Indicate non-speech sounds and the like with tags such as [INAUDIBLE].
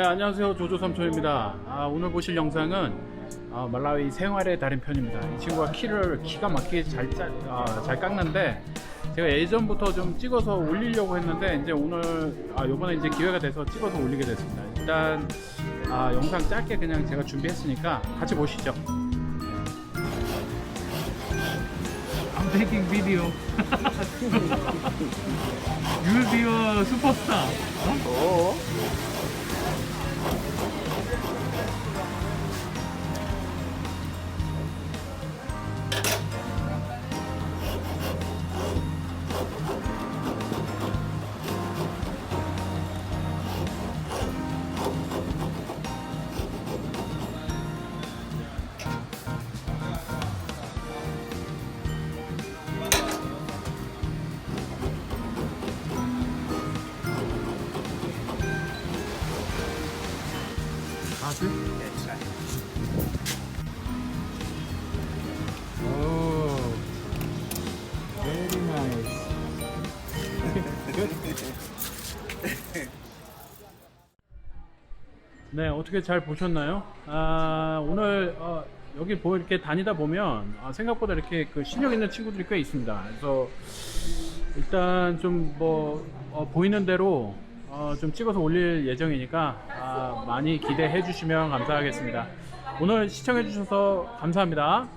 네, 안녕하세요. 조조삼촌입니다. 아, 오늘 보실 영상은 아, 말라위 생활의 달인 편입니다. 이 친구가 키를 기가 막히게 잘, 짜, 아, 잘 깎는데 제가 예전부터 좀 찍어서 올리려고 했는데 이제 오늘 아, 요번에 이제 기회가 돼서 찍어서 올리게 됐습니다. 일단 아, 영상 짧게 그냥 제가 준비했으니까 같이 보시죠. I'm taking video. You'll be a superstar 어? 아들? 오, very nice. [LAUGHS] 네, 어떻게 잘 보셨나요? 아, 오늘 어, 여기 보 이렇게 다니다 보면 아, 생각보다 이렇게 그 실력 있는 친구들이 꽤 있습니다. 그래서 일단 좀뭐 보이는 대로 어, 좀 찍어서 올릴 예정이니까 아, 많이 기대해 주시면 감사하겠습니다. 오늘 시청해 주셔서 감사합니다.